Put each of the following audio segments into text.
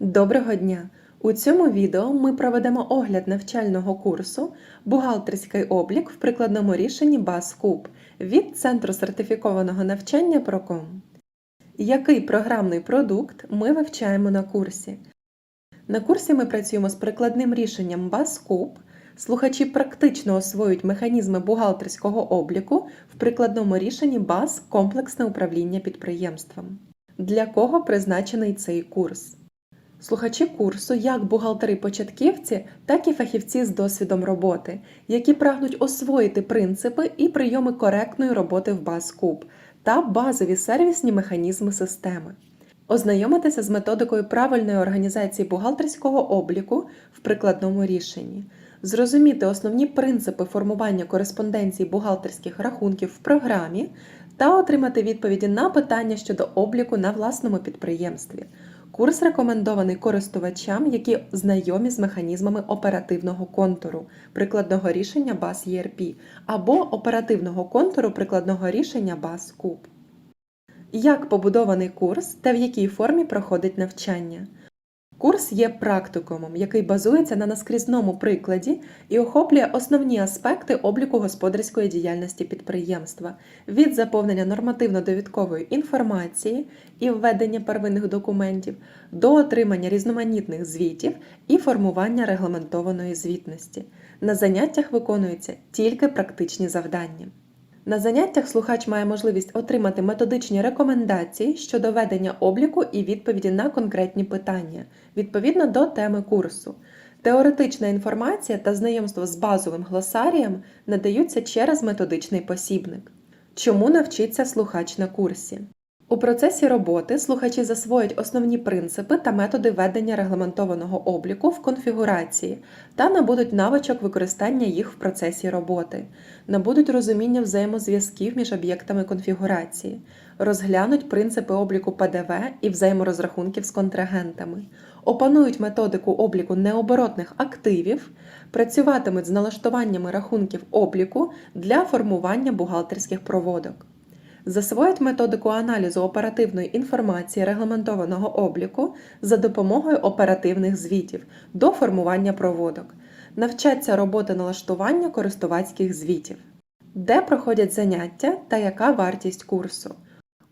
Доброго дня! У цьому відео ми проведемо огляд навчального курсу Бухгалтерський облік в прикладному рішенні БАС-КУБ від Центру сертифікованого навчання Проком. Який програмний продукт ми вивчаємо на курсі? На курсі ми працюємо з прикладним рішенням БАС-КУБ. Слухачі практично освоюють механізми бухгалтерського обліку в прикладному рішенні БАС комплексне управління підприємством. Для кого призначений цей курс? Слухачі курсу як бухгалтери-початківці, так і фахівці з досвідом роботи, які прагнуть освоїти принципи і прийоми коректної роботи в БАС-КУБ та базові сервісні механізми системи. Ознайомитися з методикою правильної організації бухгалтерського обліку в прикладному рішенні, зрозуміти основні принципи формування кореспонденції бухгалтерських рахунків в програмі та отримати відповіді на питання щодо обліку на власному підприємстві. Курс рекомендований користувачам, які знайомі з механізмами оперативного контуру прикладного рішення баз ERP або оперативного контуру прикладного рішення баз КУБ. Як побудований курс та в якій формі проходить навчання? Курс є практикумом, який базується на наскрізному прикладі і охоплює основні аспекти обліку господарської діяльності підприємства від заповнення нормативно-довідкової інформації і введення первинних документів до отримання різноманітних звітів і формування регламентованої звітності. На заняттях виконуються тільки практичні завдання. На заняттях слухач має можливість отримати методичні рекомендації щодо ведення обліку і відповіді на конкретні питання відповідно до теми курсу. Теоретична інформація та знайомство з базовим глосарієм надаються через методичний посібник. Чому навчиться слухач на курсі? У процесі роботи слухачі засвоять основні принципи та методи ведення регламентованого обліку в конфігурації та набудуть навичок використання їх в процесі роботи, набудуть розуміння взаємозв'язків між об'єктами конфігурації, розглянуть принципи обліку ПДВ і взаєморозрахунків з контрагентами, опанують методику обліку необоротних активів, працюватимуть з налаштуваннями рахунків обліку для формування бухгалтерських проводок засвоїть методику аналізу оперативної інформації регламентованого обліку за допомогою оперативних звітів до формування проводок, навчаться роботи налаштування користувацьких звітів, де проходять заняття та яка вартість курсу.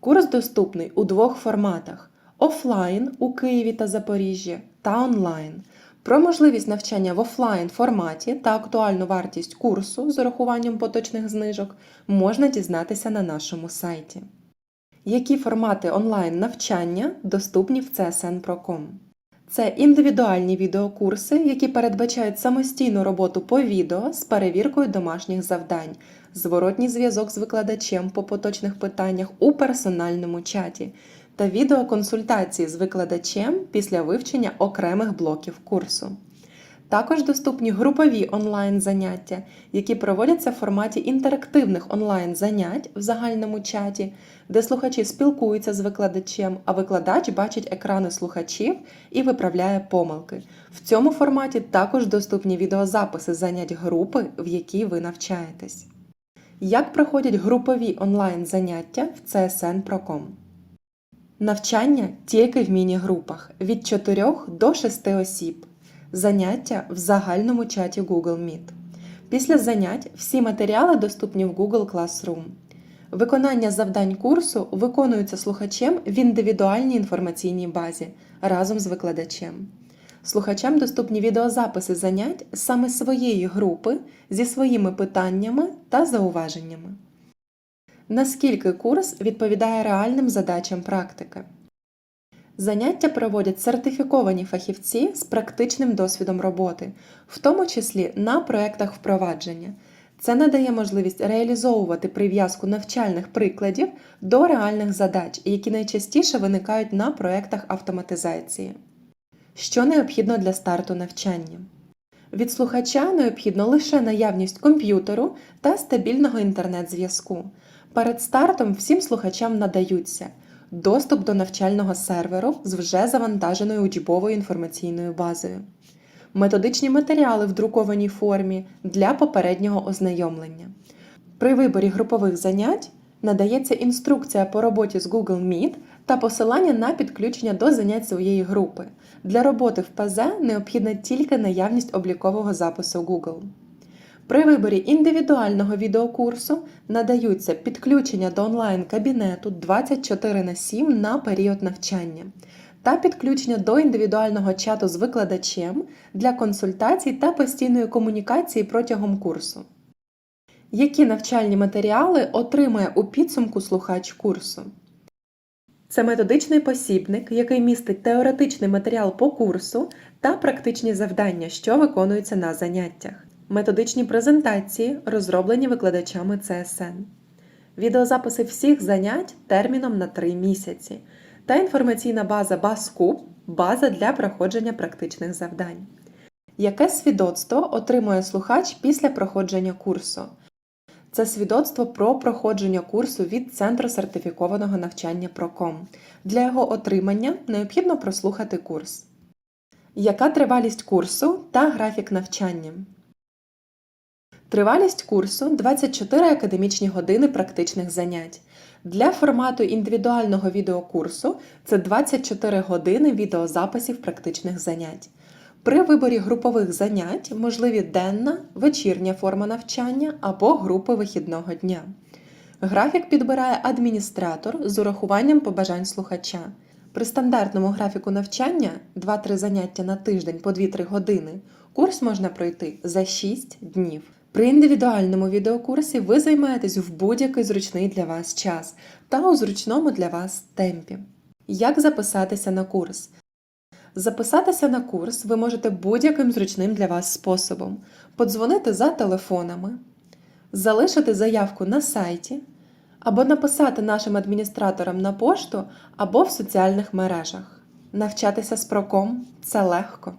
Курс доступний у двох форматах: офлайн у Києві та Запоріжжі та онлайн. Про можливість навчання в офлайн форматі та актуальну вартість курсу з урахуванням поточних знижок можна дізнатися на нашому сайті. Які формати онлайн навчання доступні в CSN.Procom? Це індивідуальні відеокурси, які передбачають самостійну роботу по відео з перевіркою домашніх завдань, зворотній зв'язок з викладачем по поточних питаннях у персональному чаті та відеоконсультації з викладачем після вивчення окремих блоків курсу. Також доступні групові онлайн-заняття, які проводяться в форматі інтерактивних онлайн-занять в загальному чаті, де слухачі спілкуються з викладачем, а викладач бачить екрани слухачів і виправляє помилки. В цьому форматі також доступні відеозаписи занять групи, в якій ви навчаєтесь. Як проходять групові онлайн-заняття в CSN Procom? Навчання тільки в міні-групах від 4 до 6 осіб. Заняття в загальному чаті Google Meet. Після занять всі матеріали доступні в Google Classroom. Виконання завдань курсу виконується слухачем в індивідуальній інформаційній базі разом з викладачем. Слухачам доступні відеозаписи занять саме своєї групи зі своїми питаннями та зауваженнями. Наскільки курс відповідає реальним задачам практики? Заняття проводять сертифіковані фахівці з практичним досвідом роботи, в тому числі на проєктах впровадження. Це надає можливість реалізовувати прив'язку навчальних прикладів до реальних задач, які найчастіше виникають на проєктах автоматизації. Що необхідно для старту навчання? Від слухача необхідно лише наявність комп'ютеру та стабільного інтернет-зв'язку. Перед стартом всім слухачам надаються доступ до навчального серверу з вже завантаженою учбовою інформаційною базою, методичні матеріали в друкованій формі для попереднього ознайомлення. При виборі групових занять Надається інструкція по роботі з Google Meet та посилання на підключення до занять своєї групи. Для роботи в ПЗ необхідна тільки наявність облікового запису Google. При виборі індивідуального відеокурсу надаються підключення до онлайн-кабінету 24 на 7 на період навчання та підключення до індивідуального чату з викладачем для консультацій та постійної комунікації протягом курсу. Які навчальні матеріали отримає у підсумку слухач курсу? Це методичний посібник, який містить теоретичний матеріал по курсу та практичні завдання, що виконуються на заняттях, методичні презентації, розроблені викладачами ЦСН, відеозаписи всіх занять терміном на 3 місяці та інформаційна база BASCUB – база для проходження практичних завдань. Яке свідоцтво отримує слухач після проходження курсу? Це свідоцтво про проходження курсу від Центру сертифікованого навчання Проком. Для його отримання необхідно прослухати курс. Яка тривалість курсу та графік навчання? Тривалість курсу 24 академічні години практичних занять. Для формату індивідуального відеокурсу це 24 години відеозаписів практичних занять. При виборі групових занять можливі денна, вечірня форма навчання або групи вихідного дня. Графік підбирає адміністратор з урахуванням побажань слухача. При стандартному графіку навчання 2-3 заняття на тиждень по 2-3 години курс можна пройти за 6 днів. При індивідуальному відеокурсі ви займаєтесь в будь-який зручний для вас час та у зручному для вас темпі. Як записатися на курс? Записатися на курс ви можете будь-яким зручним для вас способом: подзвонити за телефонами, залишити заявку на сайті, або написати нашим адміністраторам на пошту або в соціальних мережах. Навчатися з проком це легко.